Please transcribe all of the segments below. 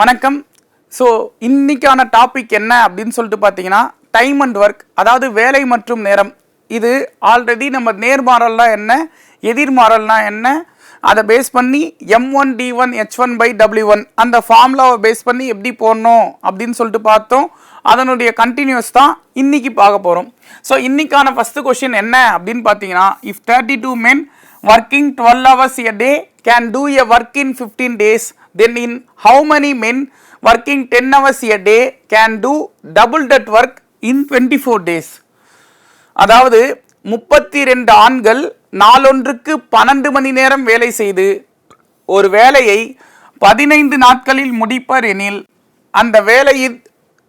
வணக்கம். ஸோ இன்றைக்கான டாபிக் என்ன அப்படின்னு சொல்லிட்டு பார்த்தீங்கன்னா டைம் அண்ட் ஒர்க் அதாவது வேலை மற்றும் நேரம். இது ஆல்ரெடி நம்ம நேர்மாறல்னால் என்ன எதிர்மாறல்னால் என்ன அதை பேஸ் பண்ணி M one D one H one by W one அந்த ஃபார்முலாவை பேஸ் பண்ணி எப்படி போடணும் அப்படின்னு சொல்லிட்டு பார்த்தோம். அதனுடைய கண்டினியூஸ் தான் இன்றைக்கி பார்க்க போகிறோம் ஸோ இன்றைக்கான ஃபஸ்ட்டு கொஷின் என்ன அப்படின்னு பார்த்தீங்கன்னா if thirty two men working twelve hours a day can do a work in fifteen days then in how many men working 10 hours a day can do double that work in 24 days? அதாவது முப்பத்தி ரெண்டு ஆண்கள் நாளொன்றுக்கு பன்னெண்டு மணி நேரம் வேலை செய்து ஒரு வேலையை பதினைந்து நாட்களில் முடிப்பர் எனில் அந்த வேலையின்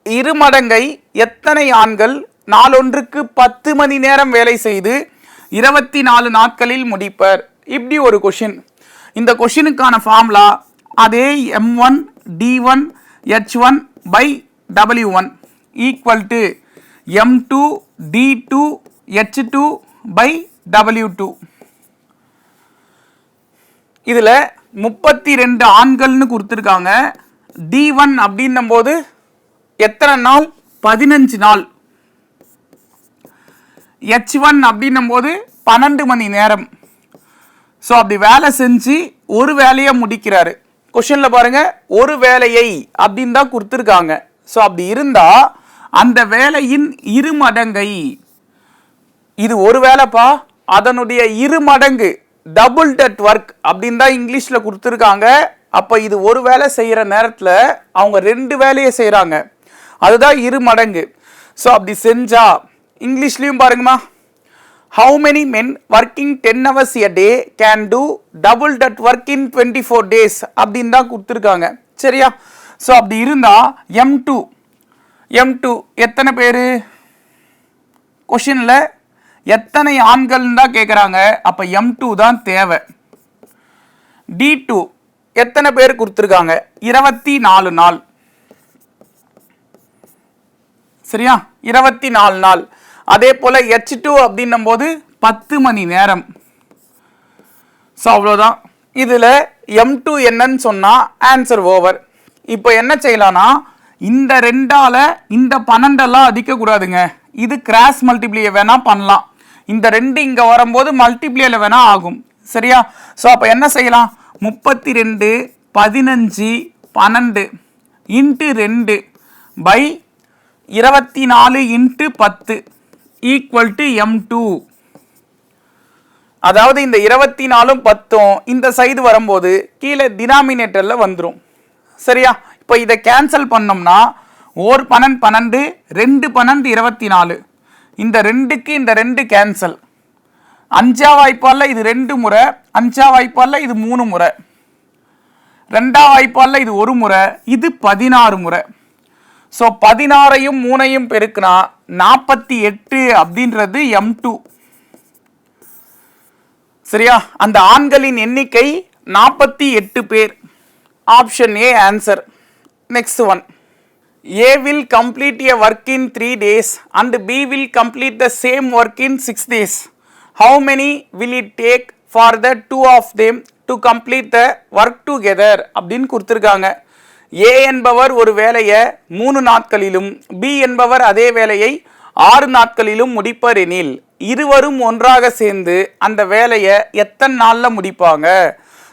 இரு மடங்கை எத்தனை ஆண்கள் நாளொன்றுக்கு பத்து மணி நேரம் வேலை செய்து இருபத்தி நாலு நாட்களில் முடிப்பர்? இப்படி ஒரு கொஷின் இந்த கொஷினுக்கான ஃபார்முலா அதே M one D one H one by W one equal to M two D two H two by W two இதில் முப்பத்தி ரெண்டு ஆண்கள்னு கொடுத்துருக்காங்க. டி ஒன் அப்படின்னும் போது எத்தனை நாள்? பதினஞ்சு நாள். ஹெச் ஒன் அப்படின்னும் போது பன்னெண்டு மணி நேரம். ஸோ அப்படி வேலை செஞ்சு ஒரு வேலையை முடிக்கிறாரு. கொஷனில் பாருங்க ஒரு வேலையை அப்படின்னு தான் கொடுத்துருக்காங்க. ஸோ அப்படி இருந்தா அந்த வேலையின் இரு மடங்கை இது ஒரு வேலைப்பா அதனுடைய இரு மடங்கு டபுள் டெட் ஒர்க் அப்படின்னு தான் இங்கிலீஷில் கொடுத்துருக்காங்க. அப்போ இது ஒரு வேலை செய்கிற நேரத்தில் அவங்க ரெண்டு வேலையை செய்கிறாங்க அதுதான் இரு மடங்கு. ஸோ அப்படி செஞ்சா இங்கிலீஷ்லேயும் பாருங்கம்மா. How many men working ten hours a day can do double that work in twenty four days அப்படின்னு தான் கொடுத்துருக்காங்க. சரியா? ஸோ அப்படி இருந்தால் எம் டூ எம் டூ எத்தனை பேர்? கொஷினில் எத்தனை ஆண்கள்னு தான் கேட்குறாங்க அப்போ எம் டூ தான் தேவை. டி டூ எத்தனை பேர் கொடுத்துருக்காங்க? இருபத்தி நாலு நாள். சரியா? இருபத்தி நாலு நாள். அதே போல் ஹெச் டூ அப்படின்னும் போது பத்து மணி நேரம். ஸோ அவ்வளோதான் இதில் எம் டூ என்னன்னு சொன்னால் ஆன்சர் ஓவர் இப்போ என்ன செய்யலாம்னா இந்த ரெண்டால் இந்த பன்னெண்டெல்லாம் அடிக்கக்கூடாதுங்க இது கிராஸ் மல்டிப்ளியை வேணால் பண்ணலாம். இந்த ரெண்டு இங்கே வரும்போது மல்டிப்ளியில் வேணால் ஆகும். சரியா? ஸோ அப்போ என்ன செய்யலாம்? முப்பத்தி ரெண்டு பதினஞ்சு பன்னெண்டு இன்ட்டு ரெண்டு பை இருபத்தி நாலு இன்ட்டு பத்து. ஈக்குவல் டு எம் டூ அதாவது இந்த இருபத்தி நாலும் பத்தும் இந்த சைடு வரும்போது கீழே டினாமினேட்டரில் வந்துடும் சரியா? இப்போ இதை கேன்சல் பண்ணோம்னா ஓர் பன்னெண்டு பன்னெண்டு ரெண்டு பன்னெண்டு இருபத்தி நாலு இந்த ரெண்டுக்கு இந்த ரெண்டு கேன்சல் அஞ்சா வாய்ப்பாலில் இது ரெண்டு முறை அஞ்சா வாய்ப்பாலில் இது மூணு முறை. ரெண்டா வாய்ப்பாலில் இது ஒரு முறை இது பதினாறு முறை. ஸோ பதினாறையும் மூணையும் பெருக்குனா நாற்பத்தி எட்டு அப்படின்றது எம் டூ சரியா? அந்த ஆண்களின் எண்ணிக்கை நாற்பத்தி எட்டு பேர். Option A answer next one A will complete a work in three days and B will complete the same work in six days how many will it take for the two of them to complete the work together அப்படின்னு கொடுத்துருக்காங்க. ஏ என்பவர் ஒரு வேலையை மூணு நாட்களிலும் B என்பவர் அதே வேலையை ஆறு நாட்களிலும் முடிப்பர் எனில் இருவரும் ஒன்றாக சேர்ந்து அந்த வேலையை எத்தனை நாளில் முடிப்பாங்க?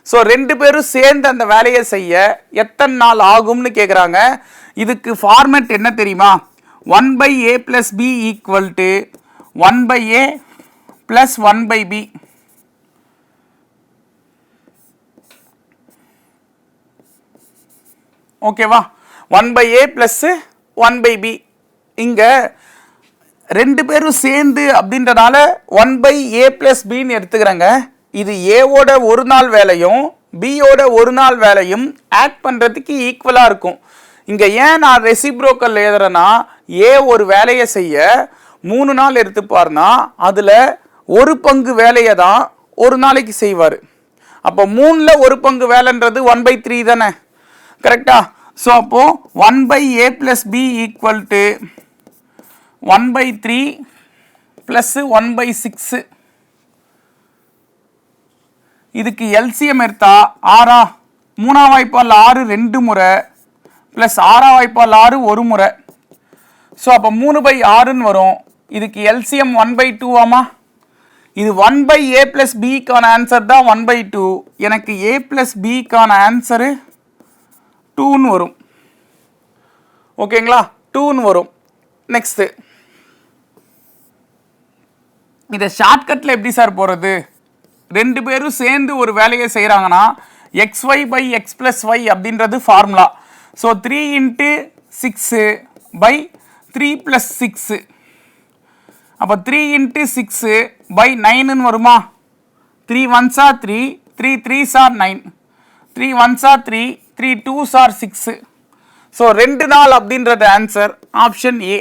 ஸோ ரெண்டு பேரும் சேர்ந்து அந்த வேலையை செய்ய எத்தனை நாள் ஆகும்னு கேட்குறாங்க இதுக்கு ஃபார்மேட் என்ன தெரியுமா? One by A plus B equal to one by A plus one by B ஓகேவா? One by A plus one by B இங்கே ரெண்டு பேரும் சேர்ந்து அப்படின்றனால ஒன் பை ஏ ப்ளஸ் பின்னு எடுத்துக்கிறேங்க. இது ஏவோட ஒரு நாள் வேலையும் பியோட ஒரு நாள் வேலையும் ஆட் பண்ணுறதுக்கு ஈக்குவலாக இருக்கும். இங்கே ஏன் நான் ரெசிப்ரோக்கல் எழுதுறேன்னா ஏ ஒரு வேலையை செய்ய மூணு நாள் எடுத்துப்பார்னா அதில் ஒரு பங்கு வேலையை தான் ஒரு நாளைக்கு செய்வார். அப்போ மூணில் ஒரு பங்கு வேலைன்றது ஒன் பை த்ரீ தானே? கரெக்டா ஸோ அப்போ one by A plus B equal to one by three plus one by six இதுக்கு எல்சிஎம் எடுத்தா ஆறா மூணா வாய்ப்பால் ஆறு ரெண்டு முறை ப்ளஸ் ஆறாம் வாய்ப்பால் ஆறு ஒரு முறை. ஸோ அப்போ மூணு பை ஆறுன்னு வரும். இதுக்கு எல்சிஎம் ஒன் பை டூவாமா இது ஒன் பை ஏ ப்ளஸ் பிக்கான ஆன்சர் தான் ஒன் பை டூ எனக்கு ஏ ப்ளஸ் பிக்கான ஆன்சரு டூன்னு வரும். ஓகேங்களா? டூன்னு வரும். நெக்ஸ்ட்டு இதை ஷார்ட்கட்டில் எப்படி சார் போகிறது ரெண்டு பேரும் சேர்ந்து ஒரு வேலையை செய்கிறாங்கன்னா X Y by X plus Y அப்படின்றது formula so three into six by three plus six அப்போ த்ரீ இன்ட்டு சிக்ஸு பை நைனுன்னு வருமா? Three ஒன்ஸா three three three sir nine three ஒன்ஸா three three twos or six so ரெண்டு நாள் அப்படின்றது answer option A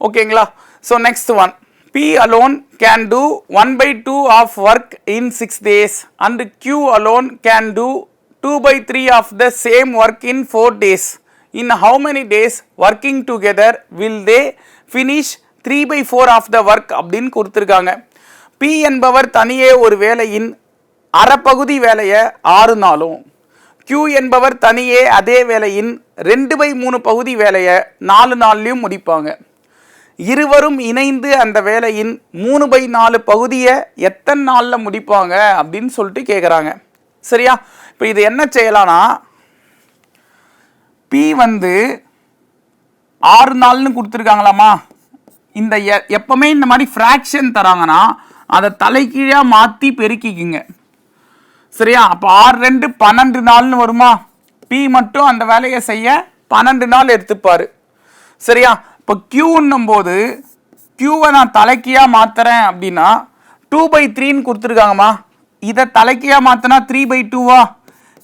ஓகேங்களா so next one B alone can do one by two of work in six days and Q alone can do two by three of the same work in four days in how many days working together will they finish three by four of the work அப்படின்னு கொடுத்துருக்காங்க. B என்பவர் தனியே ஒரு வேலையின் அறப்பகுதி வேலையை ஆறு நாளும் Q என்பவர் தனியே அதே வேலையின் ரெண்டு பை மூணு பகுதி வேலையை நாலு நாள்லையும் முடிப்பாங்க. இருவரும் இணைந்து அந்த வேலையின் மூணு பை நாலு பகுதியை எத்தனை நாளில் முடிப்பாங்க அப்படின்னு சொல்லிட்டு கேட்குறாங்க சரியா? இப்போ இது என்ன செய்யலாம்னா பி வந்து ஆறு நாள்னு கொடுத்துருக்காங்களாமா? இந்த எ- எப்பவுமே இந்த மாதிரி ஃப்ராக்ஷன் தராங்கன்னா அதை தலைகீழாக மாற்றி பெருக்கிக்குங்க. சரியா? அப்போ ஆறு ரெண்டு பன்னெண்டு நாள்னு வருமா? பி மட்டும் அந்த வேலையை செய்ய பன்னெண்டு நாள் எடுத்துப்பார். சரியா? இப்போ கியூன்னும் போது கியூவை நான் தலைக்கியாக மாத்துறேன் அப்படின்னா டூ பை த்ரீன்னு கொடுத்துருக்காங்கம்மா. இதை தலைக்கியாக மாற்றினா த்ரீ பை டூவா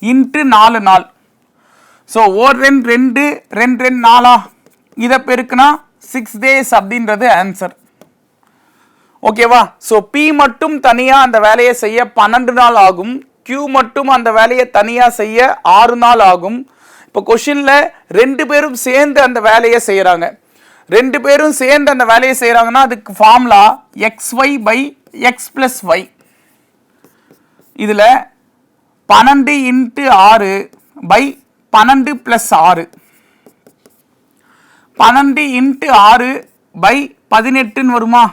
இன்ட்டு நாலு நாள். ஸோ ஓர் ரெண்டு ரெண்டு ரெண்டு ரெண்டு நாளா இதை பெருக்குனா சிக்ஸ் டேஸ் அப்படின்றது ஆன்சர் ஓகேவா ஸோ பி மட்டும் தனியாக அந்த வேலையை செய்ய பன்னெண்டு நாள் ஆகும். கியூ மட்டும் அந்த வேலையை தனியாக செய்ய ஆறு நாள் ஆகும். இப்போ கொஷினில் ரெண்டு பேரும் சேர்ந்து அந்த வேலையை செய்கிறாங்க ரெண்டு பேரும் சேர்ந்து அந்த வேலையை செய்கிறாங்கன்னா அதுக்கு formula X Y by X plus Y இதில் பன்னெண்டு இன்ட்டு ஆறு பை பன்னெண்டு ப்ளஸ் ஆறு. பன்னெண்டு இன்ட்டு ஆறு பை பதினெட்டுன்னு வருமா?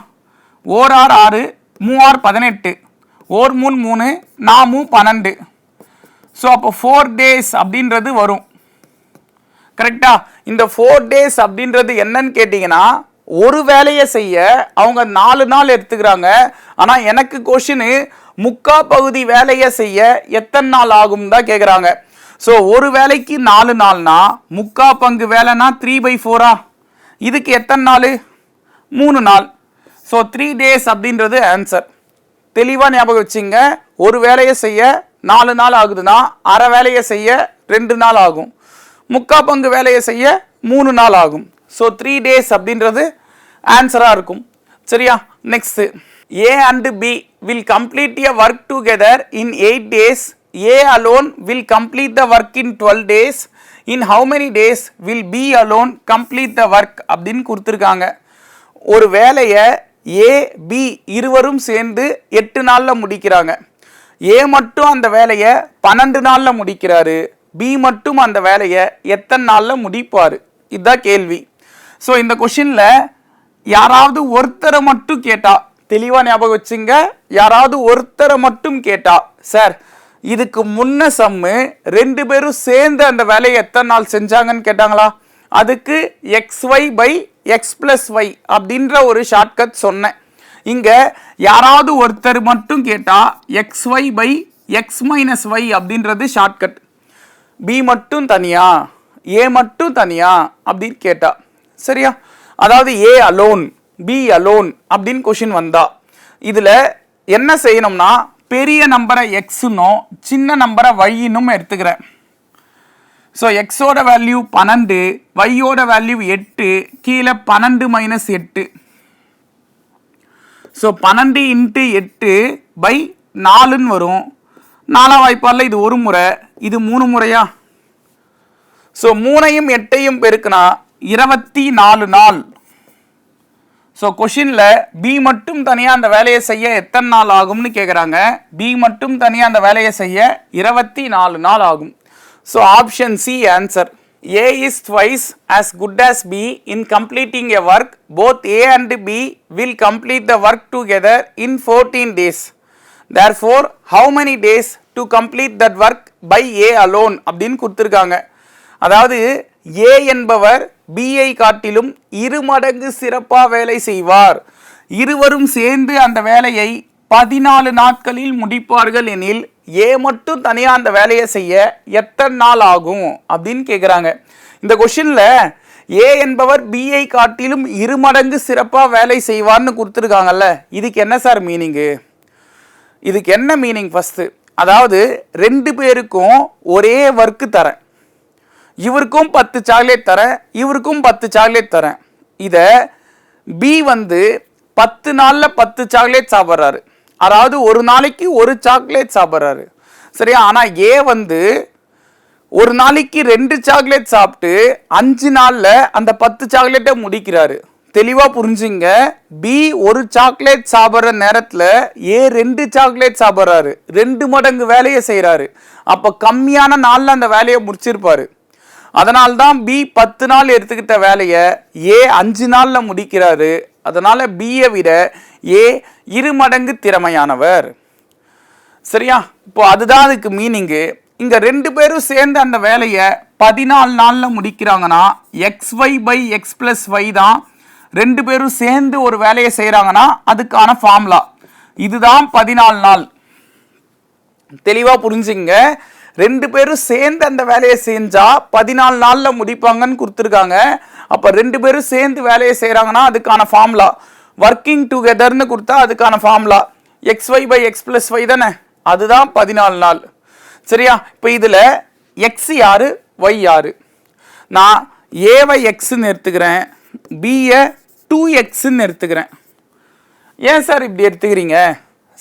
ஓர் ஆறு ஆறு மூவார் பதினெட்டு. ஓர் மூணு மூணு நாமும் பன்னெண்டு. ஸோ அப்போ ஃபோர் டேஸ் அப்படின்றது வரும். கரெக்டா இந்த ஃபோர் டேஸ் அப்படின்றது என்னன்னு கேட்டிங்கன்னா ஒரு வேலையை செய்ய அவங்க நாலு நாள் எடுத்துக்கிறாங்க. ஆனால் எனக்கு கொஷினு முக்கா பகுதி வேலையை செய்ய எத்தனை நாள் ஆகும் தான் கேட்குறாங்க ஸோ ஒரு வேலைக்கு நாலு நாள்னா முக்கா பங்கு வேலைனா த்ரீ பை ஃபோரா இதுக்கு எத்தனை நாள்? மூணு நாள். ஸோ த்ரீ டேஸ் அப்படின்றது ஆன்சர் தெளிவாக ஞாபகம் வச்சுங்க. ஒரு வேலையை செய்ய நாலு நாள் ஆகுதுன்னா அரை வேலையை செய்ய ரெண்டு நாள் ஆகும். முக்கா பங்கு வேலையை செய்ய மூணு நாள் ஆகும். ஸோ த்ரீ டேஸ் அப்படின்றது ஆன்சராக இருக்கும். சரியா? Next A and B will complete a work together in eight days A alone will complete the work in twelve days in how many days will B alone complete the work அப்படின்னு கொடுத்துருக்காங்க. ஒரு வேலையை ஏ B இருவரும் சேர்ந்து எட்டு நாளில் முடிக்கிறாங்க. ஏ மட்டும் அந்த வேலையை பன்னெண்டு நாளில் முடிக்கிறாரு. பி மட்டும் அந்த வேலையை எத்தனை நாளில் முடிப்பார்? இதுதான் கேள்வி. ஸோ இந்த கொஷினில் யாராவது ஒருத்தரை மட்டும் கேட்டா தெளிவாக ஞாபகம் வச்சுங்க. யாராவது ஒருத்தரை மட்டும் கேட்டா சார் இதுக்கு முன்ன சம்மு ரெண்டு பேரும் சேர்ந்து அந்த வேலையை எத்தனை நாள் செஞ்சாங்கன்னு கேட்டாங்களா? அதுக்கு X Y by X plus Y அப்படின்ற ஒரு ஷார்ட்கட் சொன்னேன். இங்கே யாராவது ஒருத்தர் மட்டும் கேட்டால் X Y by X minus Y அப்படின்றது ஷார்ட்கட் பி மட்டும் தனியா ஏ மட்டும் தனியா அப்படின்னு கேட்டா. சரியா? அதாவது ஏ அலோன் பி அலோன் அப்படின்னு கொஷின் வந்தா. இதில் என்ன செய்யணும்னா பெரிய நம்பரை எக்ஸுன்னும் சின்ன நம்பரை ஒய்னும் எடுத்துக்கிறேன். ஸோ எக்ஸோட வேல்யூ பன்னெண்டு வையோட வேல்யூ எட்டு கீழே பன்னெண்டு மைனஸ் எட்டு. ஸோ பன்னெண்டு இன்ட்டு எட்டு பை நாலுன்னு வரும். நாலாம் வாய்ப்பால் இது ஒரு முறை இது மூணு முறையா? ஸோ மூணையும் எட்டையும் பெருக்குனா இருபத்தி நாலு நாள். ஸோ கொஷினில் பி மட்டும் தனியாக அந்த வேலையை செய்ய எத்தனை நாள் ஆகும்னு கேட்குறாங்க பி மட்டும் தனியாக அந்த வேலையை செய்ய இருபத்தி நாலு நாள் ஆகும். So option C answer. A is twice as good as B in completing a work. Both A and B will complete the work together in 14 days. Therefore, how many days to complete that work by A alone அப்படின்னு கொடுத்துருக்காங்க அதாவது A என்பவர் B ஐ காட்டிலும் இரு மடங்கு சிறப்பாக வேலை செய்வார் இருவரும் சேர்ந்து அந்த வேலையை பதினாலு நாட்களில் முடிப்பார்கள் எனில் ஏ மட்டும் தனியாக அந்த வேலையை செய்ய எத்தனை நாள் ஆகும் அப்படின்னு கேட்குறாங்க இந்த கொஷினில் ஏ என்பவர் பிஐ காட்டிலும் இரு மடங்கு சிறப்பாக வேலை செய்வார்னு கொடுத்துருக்காங்கல்ல. இதுக்கு என்ன சார் மீனிங்கு? இதுக்கு என்ன மீனிங் ஃபஸ்ட்டு அதாவது ரெண்டு பேருக்கும் ஒரே ஒர்க்கு தரேன். இவருக்கும் பத்து சாக்லேட் தரேன் இவருக்கும் பத்து சாக்லேட் தரேன். இதை பி வந்து பத்து நாளில் பத்து சாக்லேட் சாப்பிட்றாரு. அதாவது ஒரு நாளைக்கு ஒரு சாக்லேட் சாப்பிட்றாரு. சரியா? ஆனால் ஏ வந்து ஒரு நாளைக்கு ரெண்டு சாக்லேட் சாப்பிட்டு அஞ்சு நாளில் அந்த பத்து சாக்லேட்டை முடிக்கிறாரு. தெளிவாக புரிஞ்சுங்க. பி ஒரு சாக்லேட் சாப்பிட்ற நேரத்தில் ஏ ரெண்டு சாக்லேட் சாப்பிட்றாரு. ரெண்டு மடங்கு வேலையை செய்கிறாரு அப்போ கம்மியான நாளில் அந்த வேலையை முடிச்சிருப்பாரு. அதனால்தான் பி பத்து நாள் எடுத்துக்கிட்ட வேலையை ஏ அஞ்சு நாளில் முடிக்கிறாரு. அதனால் பியை விட ஏ இரு மடங்கு திறமையானவர். சரியா? இப்போ அதுதான் அதுக்கு மீனிங்கு இங்கே ரெண்டு பேரும் சேர்ந்து அந்த வேலையை பதினாலு நாளில் முடிக்கிறாங்கன்னா X Y by X plus Y தான் ரெண்டு பேரும் சேர்ந்து ஒரு வேலையை செய்கிறாங்கன்னா அதுக்கான ஃபார்முலா இதுதான் பதினாலு நாள். தெளிவாக புரிஞ்சுங்க ரெண்டு பேரும் சேர்ந்து அந்த வேலையை செஞ்சால் பதினாலு நாளில் முடிப்பாங்கன்னு கொடுத்துருக்காங்க. அப்போ ரெண்டு பேரும் சேர்ந்து வேலையை செய்கிறாங்கன்னா அதுக்கான ஃபார்முலா ஒர்க்கிங் டுகெதர்னு கொடுத்தா அதுக்கான formula X Y by X plus Y தானே? அதுதான் பதினாலு நாள். சரியா? இப்போ இதில் எக்ஸ் யாரு? ஒய் யாரு? நான் ஏவை எக்ஸ்ன்னு எடுத்துக்கிறேன். பிஏ டூ எக்ஸ்ன்னு எடுத்துக்கிறேன். ஏன் சார் இப்படி எடுத்துக்கிறீங்க?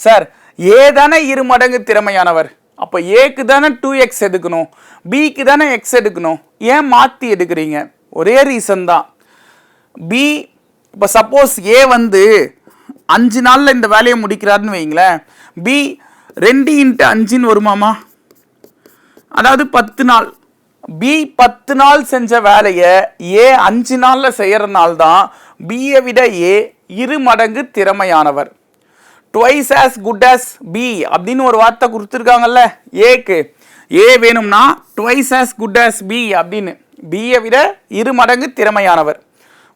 சார் ஏ தானே இரு மடங்கு திறமையானவர். அப்போ ஏக்கு தானே டூ எக்ஸ் எடுக்கணும். பிக்கு தானே எக்ஸ் எடுக்கணும். ஏன் மாற்றி எடுக்கிறீங்க? ஒரே ரீசன் தான். பி இப்போ சப்போஸ் ஏ வந்து அஞ்சு நாளில் இந்த வேலையை முடிக்கிறாருன்னு வைங்களேன் பி ரெண்டு இன்ட்டு அஞ்சுன்னு வருமாமா அதாவது பத்து நாள். பி பத்து நாள் செஞ்ச வேலையை ஏ அஞ்சு நாளில் செய்கிறனால தான் பியை விட ஏ இரு மடங்கு திறமையானவர். Twice as good as B அப்படின்னு ஒரு வார்த்தை கொடுத்துருக்காங்கல்ல ஏக்கு ஏ வேணும்னா twice as good as B அப்படின்னு. பியை விட இரு மடங்கு திறமையானவர்.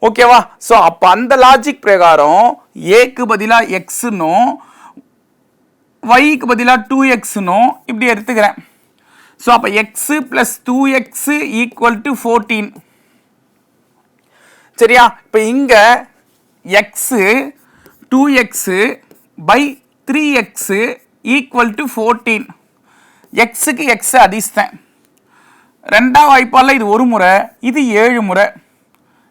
ஓகேவா? ஸோ அப்போ அந்த லாஜிக் பிரகாரம் ஏக்கு பதிலாக எக்ஸுன்னும் ஒய்க்கு பதிலாக டூ எக்ஸுன்னும் இப்படி எடுத்துக்கிறேன். ஸோ அப்போ X plus two X equal to fourteen சரியா? இப்போ இங்கே X two X by three X equal to fourteen எக்ஸுக்கு எக்ஸு அடிச்சிட்டேன் ரெண்டாம் வாய்ப்பால் இது ஒரு முறை இது ஏழு முறை.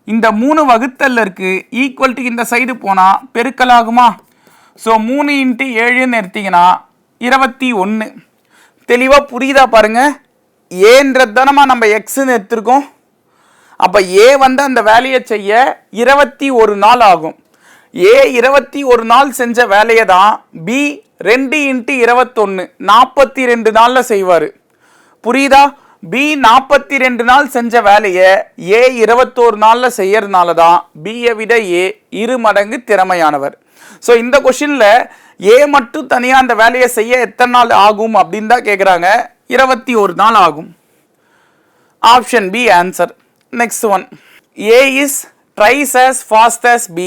இந்த மூணு வகுத்தல்ல இருக்கு. ஈக்குவல்ட்டு இந்த சைடு போனால் பெருக்கல் ஆகுமா ஸோ மூணு இன்ட்டு ஏழுன்னு எடுத்தீங்கன்னா இருபத்தி ஒன்று தெளிவாக புரியுதா பாருங்கள் ஏன்றது தானம்மா நம்ம எக்ஸுன்னு எடுத்திருக்கோம். அப்போ ஏ வந்து அந்த வேலையை செய்ய இருபத்தி ஒரு நாள் ஆகும். ஏ இருபத்தி ஒரு நாள் செஞ்ச வேலையை தான் பி ரெண்டு இன்ட்டு இருபத்தொன்று நாற்பத்தி ரெண்டு நாளில் செய்வார். புரியுதா? பி நாற்பத்தி ரெண்டு நாள் செஞ்ச வேலையை ஏ இருபத்தோரு நாளில் செய்யறதுனால தான் பியை விட ஏ இரு மடங்கு திறமையானவர். ஸோ இந்த கொஷினில் ஏ மட்டும் தனியாக அந்த வேலையை செய்ய எத்தனை நாள் ஆகும் அப்படின்னு தான் கேட்குறாங்க இருபத்தி ஒரு நாள் ஆகும். Option B answer next one A is tries as fast as B.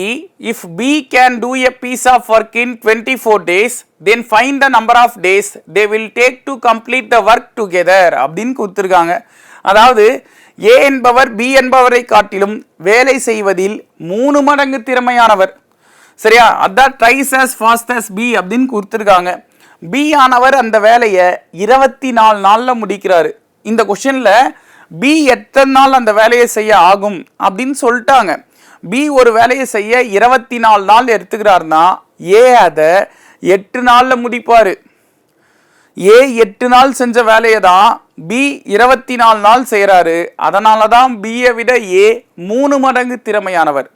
If B can do a piece of work in 24 days, then find the number of days they will take to complete the work together. அப்படின்னு கொடுத்துருக்காங்க. அதாவது ஏ என்பவர் B என்பவரை காட்டிலும் வேலை செய்வதில் மூணு மடங்கு திறமையானவர். சரியா? அதான் thrice as fast as B அப்படின்னு கொடுத்துருக்காங்க. பி ஆனவர் அந்த வேலையை இருபத்தி நாலு நாளில் முடிக்கிறாரு. இந்த கொஷனில் பி எத்தனை நாள் அந்த வேலையை செய்ய ஆகும் அப்படின்னு சொல்லிட்டாங்க. பி ஒரு வேலையை செய்ய இருபத்தி நாலு நாள் எடுத்துக்கிறாருன்னா ஏ அதை எட்டு நாளில் முடிப்பார். ஏ எட்டு நாள் செஞ்ச வேலையை தான் பி இருபத்தி நாலு நாள் செய்கிறாரு அதனால தான் பியை விட ஏ மூணு மடங்கு திறமையானவர்.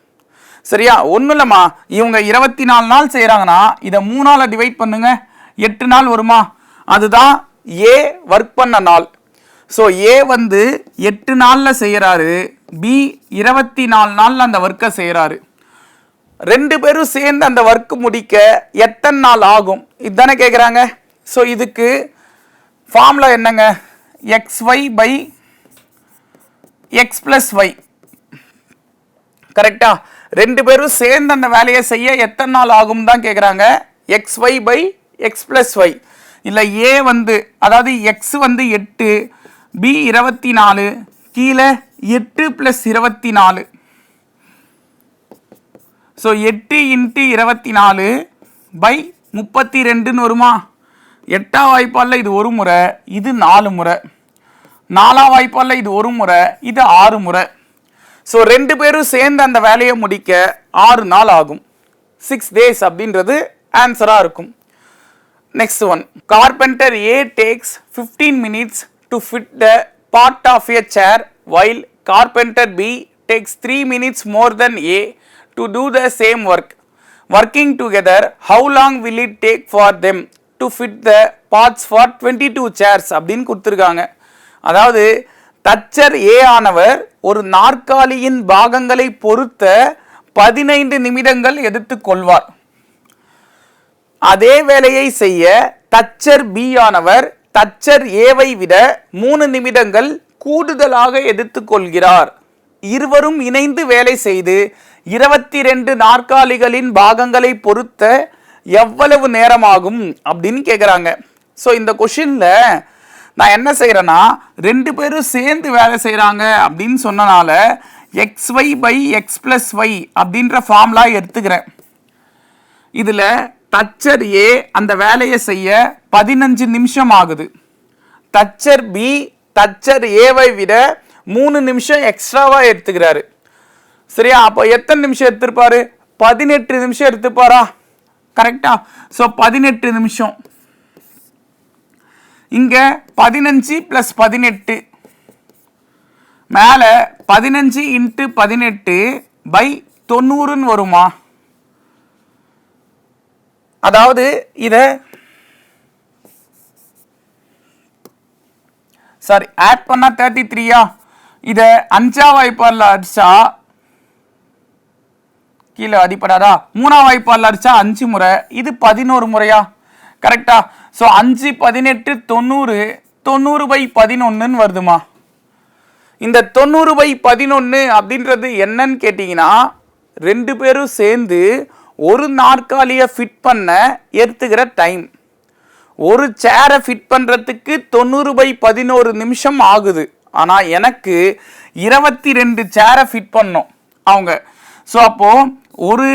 சரியா? ஒன்றும் இல்லைம்மா. இவங்க இருபத்தி நாலு நாள் செய்கிறாங்கன்னா இதை மூணால் டிவைட் பண்ணுங்க. எட்டு நாள் வருமா? அதுதான் ஏ ஒர்க் பண்ண நாள். ஸோ ஏ வந்து எட்டு நாளில் செய்கிறாரு பி இருபத்தி நாலு நாளில் அந்த ஒர்க்கை செய்கிறாரு ரெண்டு பேரும் சேர்ந்து அந்த ஒர்க் முடிக்க எத்தனை நாள் ஆகும்? இதுதானே கேட்குறாங்க ஸோ இதுக்கு ஃபார்முலா என்னங்க? X Y by X plus Y கரெக்டா ரெண்டு பேரும் சேர்ந்து அந்த வேலையை செய்ய எத்தனை நாள் ஆகும் தான் கேட்குறாங்க X Y by X plus Y இல்லை ஏ வந்து அதாவது எக்ஸ் வந்து எட்டு பி இருபத்தி நாலு கீழே எட்டு ப்ளஸ் இருபத்தி நாலு ஸோ எட்டு இன்ட்டு இருபத்தி நாலு பை முப்பத்தி ரெண்டுன்னு வருமா? எட்டாம் வாய்ப்பாலில் இது ஒரு முறை இது நாலு முறை. நாலா வாய்ப்பாலில் இது ஒரு முறை இது ஆறு முறை. ஸோ ரெண்டு பேரும் சேர்ந்து அந்த வேலையை முடிக்க ஆறு நாள் ஆகும். சிக்ஸ் டேஸ் அப்படின்றது ஆன்சராக இருக்கும். Next one carpenter A takes fifteen minutes to fit the part of a chair while carpenter B takes three minutes more than A to do the same work working together how long will it take for them to fit the parts for twenty two chairs அப்படின்னு கொடுத்துருக்காங்க. அதாவது தச்சர் ஏ ஆனவர் ஒரு நாற்காலியின் பாகங்களை பொறுத்த பதினைந்து நிமிடங்கள் எதிர்த்து கொள்வார். அதே வேலையை செய்ய தச்சர் பி ஆனவர் தச்சர் ஏவை விட மூணு நிமிடங்கள் கூடுதலாக எடுத்துக்கொள்கிறார். இருவரும் இணைந்து வேலை செய்து இருபத்தி ரெண்டு நாற்காலிகளின் பாகங்களை பொருத்த எவ்வளவு நேரமாகும் அப்படின்னு கேட்குறாங்க ஸோ இந்த கொஷினில் நான் என்ன செய்கிறேன்னா ரெண்டு பேரும் சேர்ந்து வேலை செய்கிறாங்க அப்படின்னு சொன்னனால X Y by X plus Y அப்படின்ற ஃபார்ம்லாம் எடுத்துக்கிறேன். இதில் தச்சர் ஏ அந்த வேலையை செய்ய பதினஞ்சு நிமிஷம் ஆகுது தச்சர் பி தச்சர் ஏவை விட மூணு நிமிஷம் எக்ஸ்ட்ராவாக எடுத்துக்கிறாரு. சரியா? அப்போ எத்தனை நிமிஷம் எடுத்திருப்பாரு? பதினெட்டு நிமிஷம் எடுத்துப்பாரா? கரெக்டா ஸோ பதினெட்டு நிமிஷம். இங்கே பதினஞ்சு ப்ளஸ் பதினெட்டு. மேலே பதினஞ்சு இன்ட்டு பதினெட்டு பை தொண்ணூறுன்னு வருமா? அதாவது இதை சாரி ஆட் பண்ணால் தேர்ட்டி த்ரீயா இதை அஞ்சா வாய்ப்பாடில் அடிச்சா கீழே அடிப்படாதா மூணா வாய்ப்பாடில் அடிச்சா அஞ்சு முறை. இது பதினோரு முறையா? கரெக்டா ஸோ அஞ்சு பதினெட்டு தொண்ணூறு தொண்ணூறு பை பதினொன்றுன்னு வருதுமா? இந்த தொண்ணூறு பை பதினொன்று அப்படின்றது என்னன்னு கேட்டிங்கன்னா ரெண்டு பேரும் சேர்ந்து ஒரு நாற்காலியை ஃபிட் பண்ண எடுத்துக்கிற டைம் ஒரு சேரை ஃபிட் பண்ணுறதுக்கு தொண்ணூறு பை பதினோரு நிமிஷம் ஆகுது. ஆனால் எனக்கு இருபத்தி ரெண்டு சேரை ஃபிட் பண்ணோம் அவங்க. ஸோ அப்போது ஒரு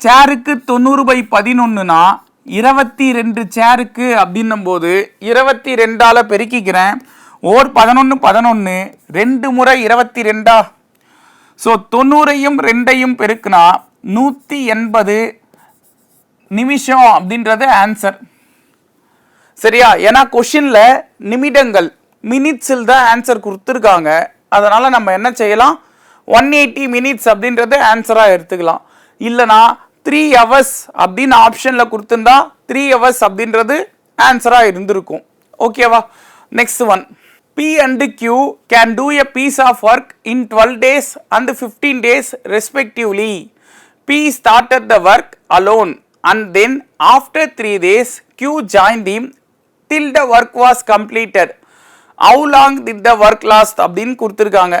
சேருக்கு தொண்ணூறு பை பதினொன்றுனா இருபத்தி ரெண்டு சேருக்கு அப்படின்னும் போது இருபத்தி ரெண்டால் பெருக்கிக்கிறேன். ஓர் பதினொன்று பதினொன்று ரெண்டு முறை இருபத்தி ரெண்டா ஸோ தொண்ணூறையும் ரெண்டையும் பெருக்குனா நூற்றி எண்பது நிமிஷம் அப்படின்றது ஆன்சர் சரியா? ஏன்னா கொஷினில் நிமிடங்கள் மினிட்ஸில் தான் ஆன்சர் கொடுத்துருக்காங்க. அதனால் நம்ம என்ன செய்யலாம்? ஒன் எயிட்டி மினிட்ஸ் அப்படின்றது ஆன்சராக எடுத்துக்கலாம். இல்லைனா த்ரீ ஹவர்ஸ் அப்படின்னு ஆப்ஷனில் கொடுத்துருந்தா த்ரீ ஹவர்ஸ் அப்படின்றது ஆன்சராக இருந்திருக்கும். ஓகேவா next one P and Q can do a piece of work in twelve days and fifteen days respectively P started the work alone and then after 3 days Q joined him till the work was completed. How long did the work last அப்படின்னு கொடுத்துருக்காங்க.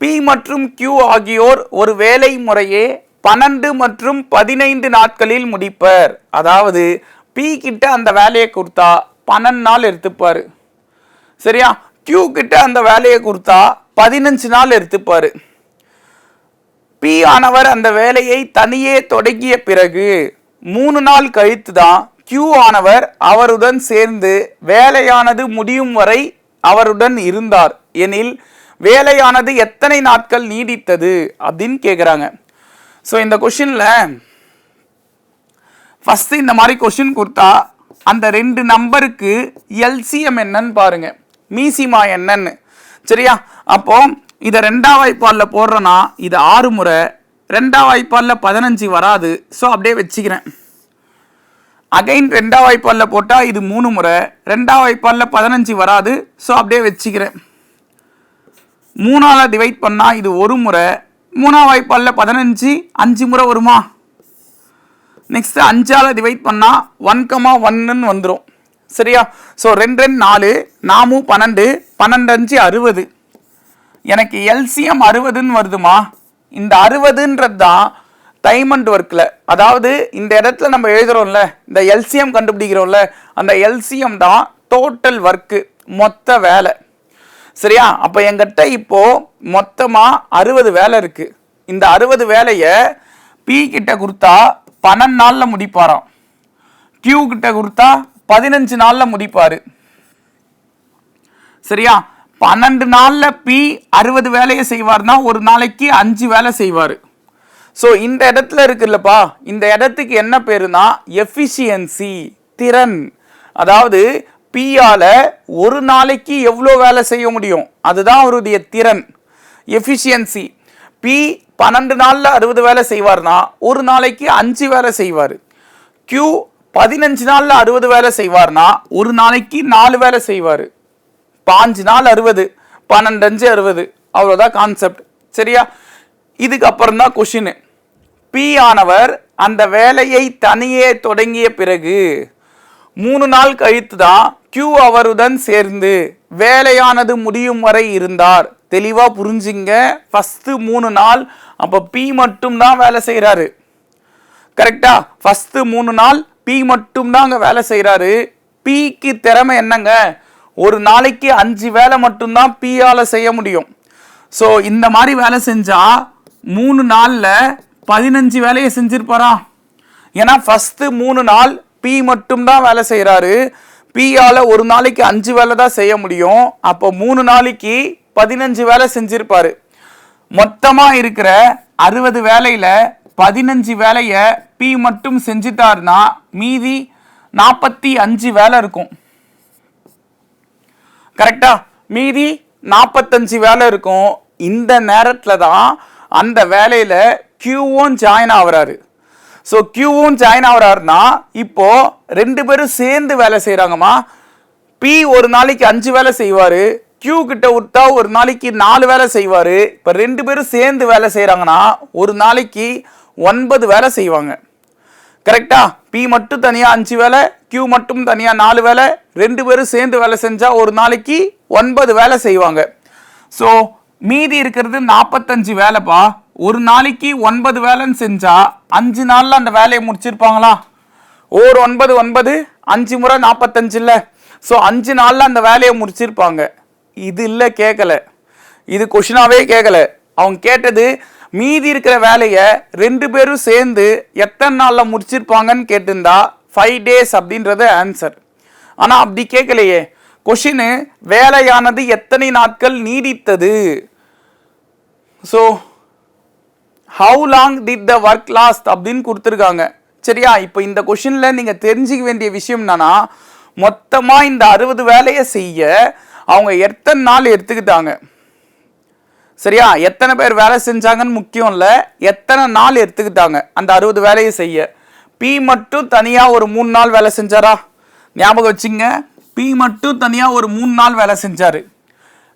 B மற்றும் Q ஆகியோர் ஒரு வேலை முறையே பன்னெண்டு மற்றும் பதினைந்து நாட்களில் முடிப்பர். அதாவது பி கிட்ட அந்த வேலையை கொடுத்தா பன்னெண்டு நாள் எடுத்துப்பார். சரியா? கியூ கிட்ட அந்த வேலையை கொடுத்தா பதினஞ்சு நாள் எடுத்துப்பார். பி ஆனவர் அந்த வேலையை தனியே தொடங்கிய பிறகு மூணு நாள் கழித்து தான் கியூ ஆனவர் அவருடன் சேர்ந்து வேலையானது முடியும் வரை அவருடன் இருந்தார். எனில் வேலையானது எத்தனை நாட்கள் நீடித்தது? அப்படின்னு கேட்குறாங்க ஸோ இந்த கொஷினில் ஃபஸ்ட்டு இந்த மாதிரி கொஷின் கொடுத்தா அந்த ரெண்டு நம்பருக்கு எல்சிஎம் என்னன்னு பாருங்க. மீசிமா என்னன்னு. சரியா? அப்போது இதை ரெண்டாம் வாய்ப்பாலில் போடுறேன்னா இது ஆறு முறை ரெண்டாம் வாய்ப்பாலில் பதினஞ்சு வராது. ஸோ அப்படியே வச்சுக்கிறேன். அகைன் ரெண்டாம் வாய்ப்பாலில் போட்டால் இது மூணு முறை ரெண்டாம் வாய்ப்பாலில் பதினஞ்சு வராது. ஸோ அப்படியே வச்சுக்கிறேன். மூணாவில் டிவைட் பண்ணால் இது ஒரு முறை மூணாம் வாய்ப்பாலில் பதினஞ்சு அஞ்சு முறை வருமா? நெக்ஸ்ட் அஞ்சாவில் டிவைட் பண்ணால் ஒன் கமா ஒன்னுன்னு வந்துடும் சரியா? ஸோ ரெண்டு ரெண்டு நாலு நாமும் பன்னெண்டு பன்னெண்டு அஞ்சு அறுபது. எனக்கு எல்சிஎம் அறுபதுன்னு வருதுமா? இந்த அறுபதுன்றது தான் டைமண்ட் ஒர்க்கில் அதாவது இந்த இடத்துல நம்ம எழுதுறோம்ல இந்த எல்சிஎம் கண்டுபிடிக்கிறோம்ல அந்த எல்சிஎம் தான் டோட்டல் ஒர்க்கு மொத்த வேலை. சரியா? அப்போ எங்கிட்ட இப்போது மொத்தமாக அறுபது வேலை இருக்குது இந்த அறுபது வேலையை பி கிட்ட கொடுத்தா பன்னெண்டு நாளில் முடிப்பாராம். கியூ கிட்ட கொடுத்தா பதினஞ்சு நாளில் முடிப்பார். சரியா? பன்னெண்டு நாளில் பி அறுபது வேலையை செய்வார்னா ஒரு நாளைக்கு அஞ்சு வேலை செய்வார். ஸோ இந்த இடத்துல இருக்குல்லப்பா இந்த இடத்துக்கு என்ன பேருனா எஃபிஷியன்சி திறன். அதாவது பியால் ஒரு நாளைக்கு எவ்வளோ வேலை செய்ய முடியும்? அதுதான் அவருடைய திறன். எஃபிஷியன்சி பி பன்னெண்டு நாளில் அறுபது வேலை செய்வார்னா ஒரு நாளைக்கு அஞ்சு வேலை செய்வார். கியூ பதினஞ்சு நாளில் அறுபது வேலை செய்வார்னா ஒரு நாளைக்கு நாலு வேலை செய்வார். பாஞ்சு நாள் அறுபது பன்னெண்டு அஞ்சு அறுபது. அவ்வளோதான் கான்செப்ட் சரியா? இதுக்கப்புறம் தான் கொஷின் பி ஆனவர் அந்த வேலையை தனியே தொடங்கிய பிறகு மூணு நாள் கழித்து தான் கியூ அவருடன் சேர்ந்து வேலையானது முடியும் வரை இருந்தார். தெளிவாக புரிஞ்சுங்க. ஃபஸ்ட்டு மூணு நாள் அப்போ பி மட்டும் தான் வேலை செய்கிறாரு கரெக்டாக ஃபஸ்ட்டு மூணு நாள் பி மட்டும் தான் அங்கே வேலை செய்கிறாரு பிக்கு திறமை என்னங்க? ஒரு நாளைக்கு அஞ்சு வேலை மட்டும்தான் பியால் செய்ய முடியும். ஸோ இந்த மாதிரி வேலை செஞ்சால் மூணு நாளில் பதினஞ்சு வேலையை செஞ்சிருப்பாரா? ஏன்னா ஃபஸ்ட்டு மூணு நாள் பி மட்டும்தான் வேலை செய்கிறாரு பியால் ஒரு நாளைக்கு அஞ்சு வேலை தான் செய்ய முடியும். அப்போ மூணு நாளைக்கு பதினஞ்சு வேலை செஞ்சிருப்பாரு. மொத்தமாக இருக்கிற அறுபது வேலையில் பதினஞ்சு வேலையை பி மட்டும் செஞ்சுட்டாருன்னா மீதி நாற்பத்தி அஞ்சு வேலை இருக்கும். கரெக்டா? மீதி நாற்பத்தஞ்சு வேலை இருக்கும். இந்த நேரத்தில் தான் அந்த வேலையில் கியூவும் ஜாயின் ஆகிறாரு. ஸோ கியூவும் ஜாயின் ஆகிறாருன்னா இப்போது ரெண்டு பேரும் சேர்ந்து வேலை செய்கிறாங்கம்மா பி ஒரு நாளைக்கு அஞ்சு வேலை செய்வார். கியூ கிட்ட விட்டா ஒரு நாளைக்கு நாலு வேலை செய்வார். இப்போ ரெண்டு பேரும் சேர்ந்து வேலை செய்கிறாங்கன்னா ஒரு நாளைக்கு ஒன்பது வேலை செய்வாங்க. கரெக்டா? பி மட்டும் தனியாக அஞ்சு வேலை கியூ மட்டும் தனியாக நாலு வேலை ரெண்டு பேரும் சேர்ந்து வேலை செஞ்சால் ஒரு நாளைக்கு ஒன்பது வேலை செய்வாங்க. ஸோ மீதி இருக்கிறது நாற்பத்தஞ்சு வேலைப்பா. ஒரு நாளைக்கு ஒன்பது வேலைன்னு செஞ்சால் அஞ்சு நாளில் அந்த வேலையை முடிச்சிருப்பாங்களா? ஓர் ஒன்பது ஒன்பது அஞ்சு முறை நாற்பத்தஞ்சு இல்லை. ஸோ அஞ்சு நாளில் அந்த வேலையை முடிச்சிருப்பாங்க. இது இல்லை கேட்கல இது கொஷினாவே கேட்கல அவங்க கேட்டது மீதி இருக்கிற வேலையை ரெண்டு பேரும் சேர்ந்து எத்தனை நாளில் முடிச்சிருப்பாங்கன்னு கேட்டிருந்தா ஃபைவ் டேஸ் அப்படின்றது ஆன்சர் ஆனால் அப்படி கேட்கலையே கொஷினு வேலையானது எத்தனை நாட்கள் நீடித்தது? So how long did the work last அப்படின்னு கொடுத்துருக்காங்க. சரியா? இப்போ இந்த கொஷினில் நீங்கள் தெரிஞ்சுக்க வேண்டிய விஷயம் என்னன்னா மொத்தமாக இந்த அறுபது வேலையை செய்ய அவங்க எத்தனை நாள் எடுத்துக்கிட்டாங்க? சரியா? எத்தனை பேர் வேலை செஞ்சாங்கன்னு முக்கியம் இல்லை. எத்தனை நாள் எடுத்துக்கிட்டாங்க அந்த அறுபது வேலையை செய்ய? பி மட்டும் தனியாக ஒரு மூணு நாள் வேலை செஞ்சாரா? ஞாபகம் வச்சுங்க. பி மட்டும் தனியாக ஒரு மூணு நாள் வேலை செஞ்சார்.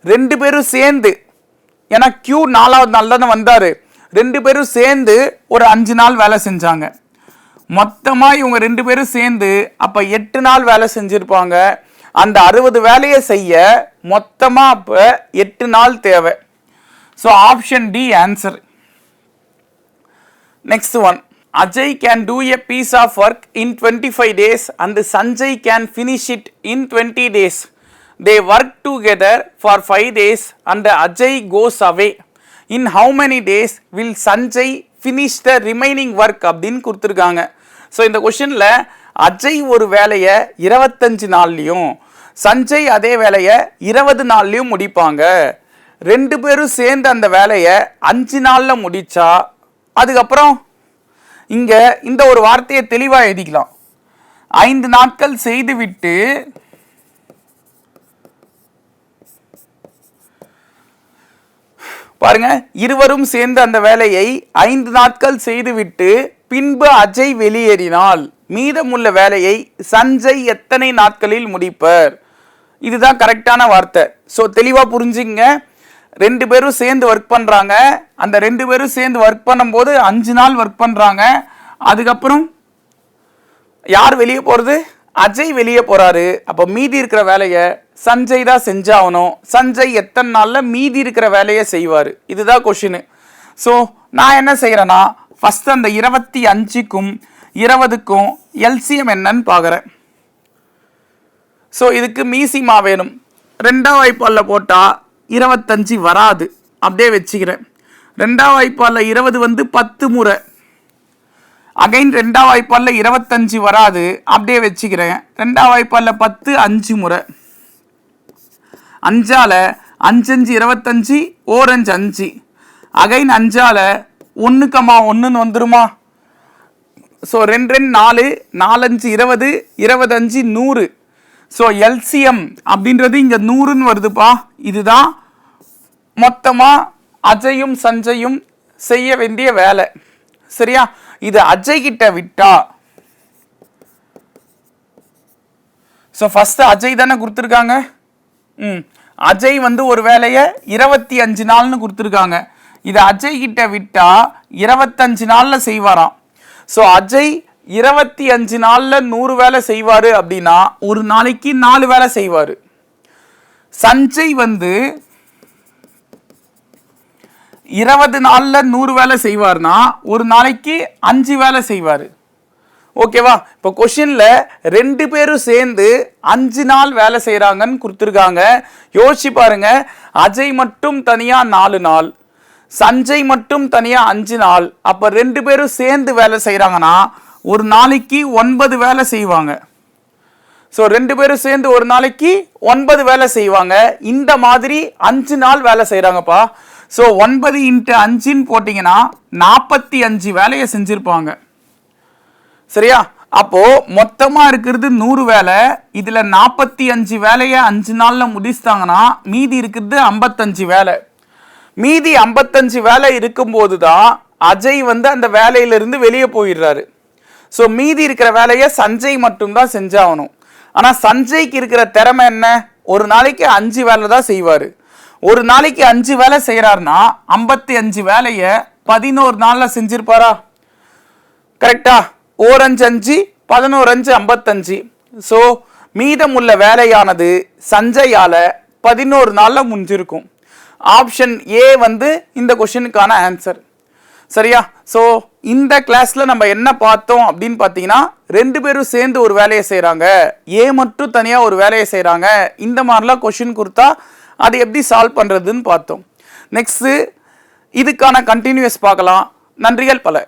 ரெண்டு பேரும் சேர்ந்து ஏன்னா கியூ நாலாவது நாள் தானே வந்தார். ரெண்டு பேரும் சேர்ந்து ஒரு அஞ்சு நாள் வேலை செஞ்சாங்க. மொத்தமாக இவங்க ரெண்டு பேரும் சேர்ந்து அப்போ எட்டு நாள் வேலை செஞ்சுருப்பாங்க. அந்த அறுபது வேலையை செய்ய மொத்தமாக அப்போ எட்டு நாள் தேவை. So option D answer next one Ajay can do a piece of work in twenty five days and Sanjay can finish it in twenty days they work together for five days and Ajay goes away in how many days will Sanjay finish the remaining work அப்படின்னு கொடுத்துருக்காங்க. So இந்த கொஷினில் அஜய் ஒரு வேலையை இருபத்தஞ்சு நாள்லேயும் சஞ்சய் அதே வேலையை இருபது நாள்லேயும் முடிப்பாங்க. ரெண்டு பேரும் சேர்ந்து அந்த வேலையை அஞ்சு நாளில் முடித்தா அதுக்கப்புறம் இங்கே இந்த ஒரு வார்த்தையை தெளிவாக எழுதிக்கலாம். ஐந்து நாட்கள் செய்துவிட்டு பாருங்க இருவரும் சேர்ந்து அந்த வேலையை ஐந்து நாட்கள் செய்துவிட்டு பின்பு அஜய் வெளியேறினால் மீதமுள்ள வேலையை சஞ்சய் எத்தனை நாட்களில் முடிப்பர்? இதுதான் கரெக்டான வார்த்தை. ஸோ தெளிவாக புரிஞ்சுங்க ரெண்டு பேரும் சேர்ந்து ஒர்க் பண்ணுறாங்க அந்த ரெண்டு பேரும் சேர்ந்து ஒர்க் பண்ணும்போது அஞ்சு நாள் ஒர்க் பண்ணுறாங்க அதுக்கப்புறம் யார் வெளியே போகிறது அஜய் வெளியே போகிறாரு அப்போ மீதி இருக்கிற வேலையை சஞ்சய் தான் செஞ்சாகணும். சஞ்சய் எத்தனை நாளில் மீதி இருக்கிற வேலையை செய்வார்? இதுதான் கொஷினு ஸோ நான் என்ன செய்கிறேன்னா ஃபஸ்ட்டு அந்த இருபத்தி அஞ்சுக்கும் இருபதுக்கும் எல்சிஎம் என்னன்னு பார்க்குறேன் ஸோ இதுக்கு மீசிமா வேணும். ரெண்டாம் வாய்ப்பாலில் போட்டால் இருபத்தஞ்சி வராது. அப்படியே வச்சுக்கிறேன். ரெண்டாம் வாய்ப்பாலில் இருபது வந்து பத்து முறை. அகைன் ரெண்டாம் வாய்ப்பாலில் இருபத்தஞ்சி வராது. அப்படியே வச்சுக்கிறேன். ரெண்டாம் வாய்ப்பாலில் பத்து அஞ்சு முறை. அஞ்சால அஞ்சஞ்சு இருபத்தஞ்சி ஓரஞ்சு அஞ்சு. அகைன் அஞ்சால் ஒன்றுக்கம்மா ஒன்றுன்னு வந்துருமா? ஸோ ரெண்டு ரெண்டு நாலு நாலஞ்சு இருபது இருபத்தஞ்சு நூறு. ஸோ எல்சிஎம் அப்படின்றது இங்கே நூறுன்னு வருதுப்பா. இதுதான் மொத்தமாக அஜயும் சஞ்சயும் செய்ய வேண்டிய வேலை. சரியா? இது அஜய் கிட்ட விட்டா ஸோ ஃபஸ்ட்டு அஜய் தானே கொடுத்துருக்காங்க? ம். அஜய் வந்து ஒரு வேலையை இருபத்தி அஞ்சு நாள்னு கொடுத்துருக்காங்க. இதை அஜய் கிட்ட விட்டா இருபத்தஞ்சு நாளில் செய்வாராம். ஸோ அஜய் இருபத்தி அஞ்சு நாளில் நூறு வேலை செய்வார் அப்படின்னா ஒரு நாளைக்கு நாலு வேலை செய்வார். சஞ்சய் வந்து இருபது நாளில் நூறு வேலை செய்வார்னா ஒரு நாளைக்கு அஞ்சு வேலை செய்வார். ஓகேவா இப்போ கொஷினில் ரெண்டு பேரும் சேர்ந்து அஞ்சு நாள் வேலை செய்கிறாங்கன்னு கொடுத்துருக்காங்க. யோசிச்சு பாருங்க. அஜய் மட்டும் தனியாக நாலு நாள் சஞ்சய் மட்டும் தனியாக அஞ்சு நாள். அப்போ ரெண்டு பேரும் சேர்ந்து வேலை செய்கிறாங்கன்னா ஒரு நாளைக்கு ஒன்பது வேலை செய்வாங்க. ஸோ ரெண்டு பேரும் சேர்ந்து ஒரு நாளைக்கு ஒன்பது வேலை செய்வாங்க. இந்த மாதிரி அஞ்சு நாள் வேலை செய்கிறாங்கப்பா ஸோ ஒன்பது இன்ட்டு அஞ்சுன்னு போட்டிங்கன்னா நாற்பத்தி அஞ்சு வேலையை செஞ்சுருப்பாங்க. சரியா? அப்போ மொத்தமாக இருக்கிறது நூறு வேலை. இதில் நாற்பத்தி அஞ்சு வேலையை அஞ்சு நாளில் முடிச்சிட்டாங்கன்னா மீதி இருக்கிறது ஐம்பத்தஞ்சு வேலை. மீதி ஐம்பத்தஞ்சு வேலை இருக்கும்போது தான் அஜய் வந்து அந்த வேலையிலிருந்து வெளியே போயிடுறாரு. ஸோ மீதி இருக்கிற வேலையை சஞ்சய் மட்டும்தான் செஞ்சாகணும். ஆனால் சஞ்சய்க்கு இருக்கிற திறமை என்ன? ஒரு நாளைக்கு அஞ்சு வேலை தான் செய்வார். ஒரு நாளைக்கு அஞ்சு வேலை செய்கிறாருன்னா ஐம்பத்தி அஞ்சு வேலையை பதினோரு நாளில் செஞ்சிருப்பாரா? கரெக்டா? ஓரஞ்சு அஞ்சு பதினோரு அஞ்சு ஐம்பத்தஞ்சு. ஸோ மீதமுள்ள வேலையானது சஞ்சயால் பதினோரு நாளில் முடிஞ்சிருக்கும். ஆப்ஷன் ஏ வந்து இந்த கொஷினுக்கான ஆன்சர் சரியா? ஸோ இந்த கிளாஸில் நம்ம என்ன பார்த்தோம் அப்படின்னு பார்த்தீங்கன்னா ரெண்டு பேரும் சேர்ந்து ஒரு வேலையை செய்கிறாங்க ஏ மட்டும் தனியாக ஒரு வேலையை செய்கிறாங்க இந்த மாதிரிலாம் கொஷின் கொடுத்தா அது எப்படி சால்வ் பண்ணுறதுன்னு பார்த்தோம். நெக்ஸ்ட்டு இதுக்கான கண்டினியூஸ் பார்க்கலாம். நன்றிகள் பல.